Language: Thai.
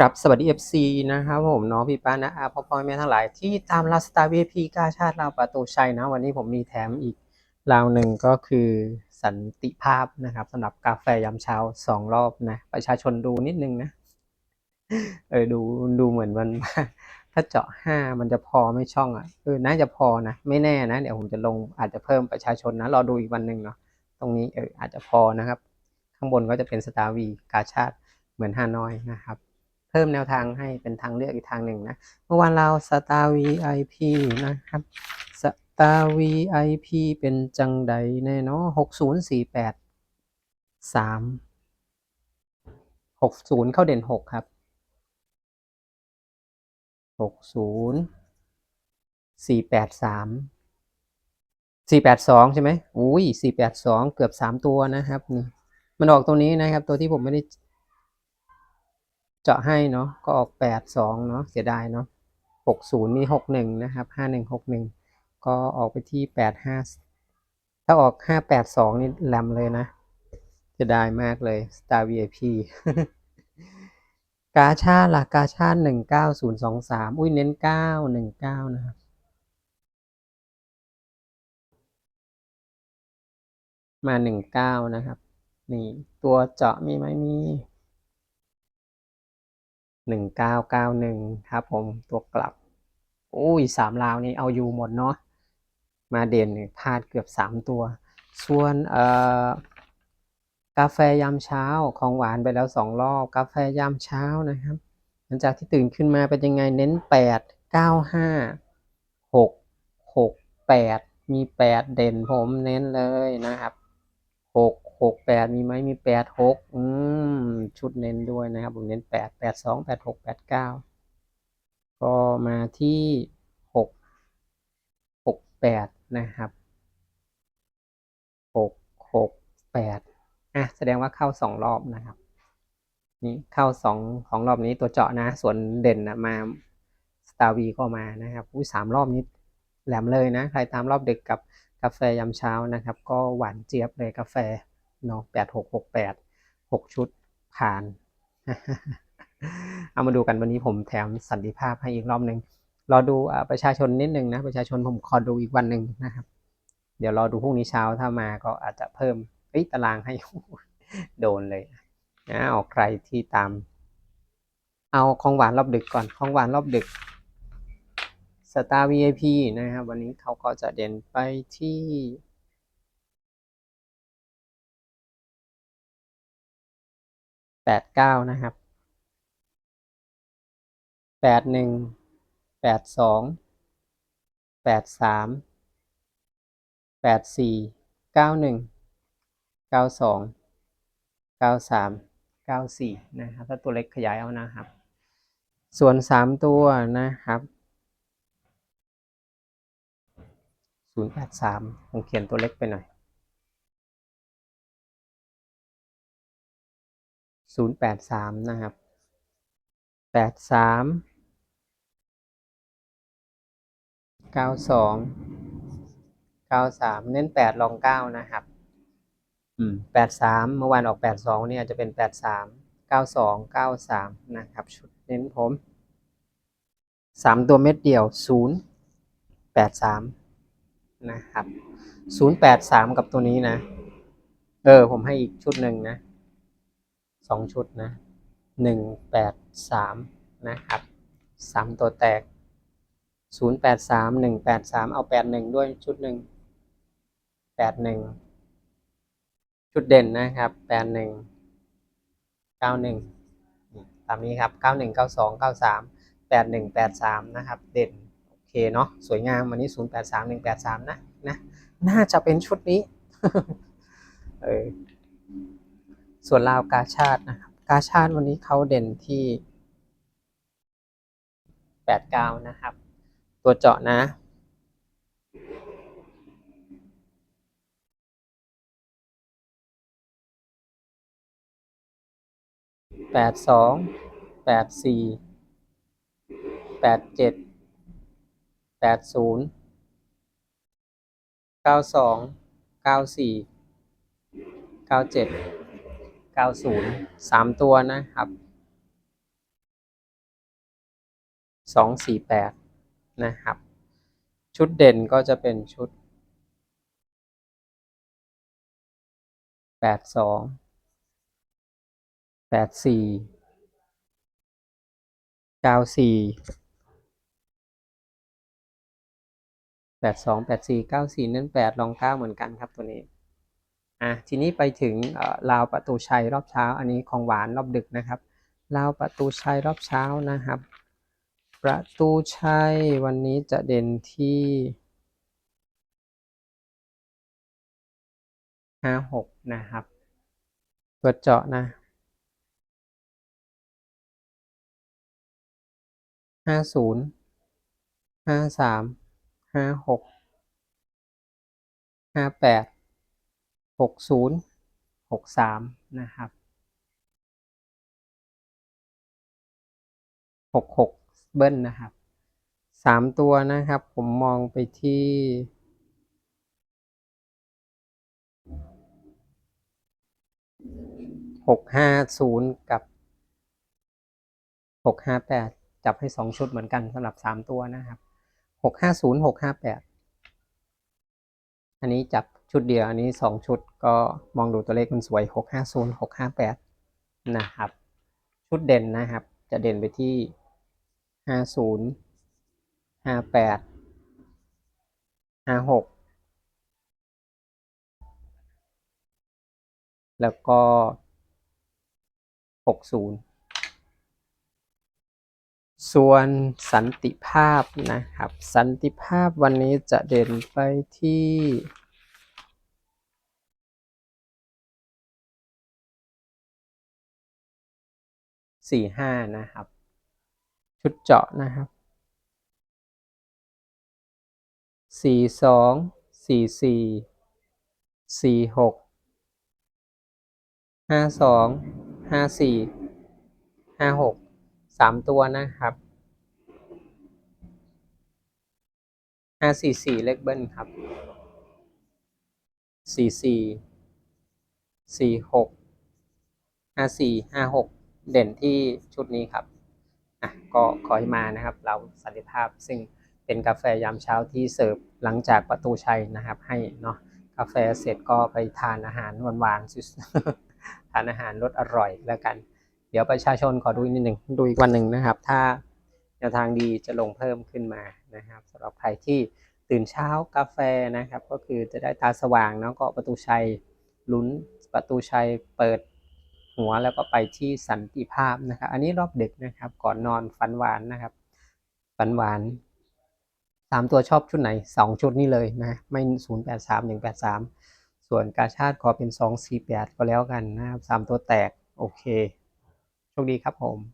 ครับสวัสดี FC นะครับผมเนาะพี่ป้านะอาพ่อพ่อแม่ทั้งหลายที่ตามลาสตาร์ VIP กาชาติลาประตูชัยนะ วันนี้ผมมีแถมอีกราวหนึ่งก็คือสันติภาพนะครับสำหรับกาแฟยามเช้าสองรอบนะ ประชาชนดูนิดนึงนะ เออดูดูเหมือนมัน ถ้าเจาะห้ามันจะพอไม่ช่องอะเออน่าจะพอนะ ไม่แน่นะ เดี๋ยวผมจะลงอาจจะเพิ่มประชาชนนะรอดูอีกวันหนึ่งเนาะตรงนี้เอออาจจะพอนะครับ ข้างบนก็จะเป็นสตาร์วีกาชาติเหมือนฮานอยนะครับ พิ่มแนวทางให้เป็นทางเลือกอีกทางหนึ่งนะ เมื่อวานเราสตาร์ VIP นะครับสตาร์ VIP เป็นจังใดแน่เนอนหกศูนย์สี่แปดสามหกศูนย์เข้าเด่นหกครับหกศูนย์สี่แปดสามสี่แปดสองใช่ไหมอุ้ยสี่แปดสองเกือบสามตัวนะครับนี่มันออกตรงนี้นะครับ ตัวที่ผมไม่ได้ เจาะให้เนาะก็ออกแปดสองเนาะเสียดายเนาะหกศูนย์มีหกหนึ่งนะครับห้าหนึ่งหกหนึ่งก็ออกไปที่แปดห้าถ้าออกห้าแปดสองนี่แหลมเลยนะเสียดายมากเลย Star VIP กาชาล่ะกาชาดหนึ่งเก้าศูนย์สองสามอุ้ยเน้นเก้าหนึ่งเก้านะครับมาหนึ่งเก้านะครับ นี่ ตัวเจาะมีไหมมี หนึ่งเก้าเก้าหนึ่งครับผมตัวกลับอุ้ยสามลาวนี่เอาอยู่หมดเนาะมาเด่นพลาดเกือบสามตัว ส่วนเอ่อกาแฟยามเช้าของหวานไปแล้วสองรอบกาแฟยามเช้านะครับหลังจากที่ตื่นขึ้นมาเป็นยังไงเน้นแปดเก้าห้าหกหกแปดมีแปดเด่นผมเน้นเลยนะครับหก หกแปดมีไหมมีแปดหกอืมชุดเน้นด้วยนะครับ ผมเน้นแปดแปดสองแปดหกแปดเก้าก็มาที่หกหกแปดนะครับหกหกแปดอะแสดงว่าเข้าสองรอบนะครับ นี่เข้าสองของรอบนี้ตัวเจาะนะ ส่วนเด่นนะมาสตาร์วีก็มานะครับอุ้ยสามรอบนี้แหลมเลยนะ ใครตามรอบเดึกกับกาแฟยามเช้านะครับ ก็หวานเจี๊ยบเลยกาแฟ เนาะแปดหกหกแปดหกชุดผ่าน เอามาดูกันวันนี้ผมแถมสันติภาพให้อีกรอบหนึ่งรอดูอประชาชนนิดนึงนะ ประชาชนผมขอดูอีกวันหนึ่งนะครับ เดี๋ยวรอดูพรุ่งนี้เช้าถ้ามาก็อาจจะเพิ่มเอ้ยตารางให้โดนเลยนะเอาใครที่ตาม เอาของหวานรอบดึกก่อนของหวานรอบดึก Star VIP นะครับ วันนี้เขาก็จะเด่นไปที่ แปดเก้านะครับแปดหนึ่งแปดสองแปดสามแปดสี่เก้าหนึ่งเก้าสองเก้าสามเก้าสี่นะครับถ้าตัวเล็กขยายเอานะครับ ส่วนสามตัวนะครับศูนย์แปดสามผมเขียนตัวเล็กไปหน่อย ศูนย์แปดสามนะครับแปดสามเก้าสองเก้าสามเน้นแปดลองเก้านะครับ อืมแปดสามเมื่อวานออกแปดสองเนี่ยจะเป็นแปดสามเก้าสองเก้าสามนะครับ ชุดเน้นผมสามตัวเม็ดเดียวศูนย์แปดสามนะครับศูนย์แปดสามกับตัวนี้นะ เออ ผมให้อีกชุดหนึ่งนะ สองชุดนะหนึ่งแปดสามนะครับสามตัวแตกศูนย์แปดสามหนึ่งแปดสามเอาแปดหนึ่งด้วยชุดหนึ่งแปดหนึ่งชุดเด่นนะครับแปดหนึ่งเก้าหนึ่งตามนี้ครับเก้าหนึ่งเก้าสองเก้าสามแปดหนึ่งแปดสามนะครับ เด่นโอเคเนาะสวยงามวันนี้ศูนย์แปดสามหนึ่งแปดสามนะนะ น่าจะเป็นชุดนี้ เออ ส่วนลาวกาชาตินะครับกาชาติวันนี้เขาเด่นที่แปดเก้านะครับ ตัวเจาะนะแปดสองแปดสี่แปดเจ็ดแปดศูนย์เก้าสองเก้าสี่เก้าเจ็ด เก้าศูนย์สามตัวนะครับสองสี่แปดนะครับ ชุดเด่นก็จะเป็นชุดแปดสองแปดสี่เก้าสี่แปดสองแปดสี่เก้าสี่เน้นแปดลองเก้าเหมือนกันครับตัวนี้ อะทีนี้ไปถึงเอ่อราวประตูชัยรอบเช้า อันนี้ของหวานรอบดึกนะครับราวประตูชัยรอบเช้านะครับ ประตูชัยวันนี้จะเด่นที่ห้าหกนะครับตัวเจาะนะห้าศูนย์ห้าสามห้าหกห้าแปด หกศูนย์หกสามนะครับหกหกเบิ้ลนะครับสามตัวนะครับ ผมมองไปที่หกห้าศูนย์กับหกห้าแปดจับให้สองชุดเหมือนกันสำหรับสามตัวนะครับหกห้าศูนย์หกห้าแปดอันนี้จับ ชุดเดียวอันนี้สองชุดก็มองดูตัวเลขมันสวยหกห้าศูนย์หกห้าแปดนะครับ ชุดเด่นนะครับ จะเด่นไปที่ห้าศูนย์ห้าแปดห้าหกแล้วก็หกศูนย์ส่วนสันติภาพนะครับ สันติภาพวันนี้จะเด่นไปที่ สี่ห้านะครับ ชุดเจาะนะครับสี่สองสี่สี่สี่หกห้าสองห้าสี่ห้าหกสามตัวนะครับห้าสี่สี่เลขเบิ้ลครับสี่สี่สี่หกห้าสี่ห้าหก เด่นที่ชุดนี้ครับอะก็ขอให้มานะครับ เราสันติภาพซึ่งเป็นกาแฟยามเช้าที่เสิร์ฟหลังจากประตูชัยนะครับ ให้เนาะกาแฟเสร็จก็ไปทานอาหารหวานๆทานอาหารรสอร่อยแล้วกัน เดี๋ยวประชาชนขอดูอีกนิดหนึ่งดูอีกวันหนึ่งนะครับ ถ้าแนวทางดีจะลงเพิ่มขึ้นมานะครับสำหรับใครที่ตื่นเช้ากาแฟนะครับ ก็คือจะได้ตาสว่างเนาะก็ประตูชัยลุ้นประตูชัยเปิด หัวแล้วก็ไปที่สันติภาพนะครับ อันนี้รอบดึกนะครับ ก่อนนอนฝันหวานนะครับ ฝันหวานสามตัวชอบชุดไหนสองชุดนี้เลยนะ ไม่ศูนย์แปดสามหนึ่งแปดสามส่วนกาชาติขอเป็นสองสี่แปดก็แล้วกันนะครับสามตัวแตก โอเค โชคดีครับผม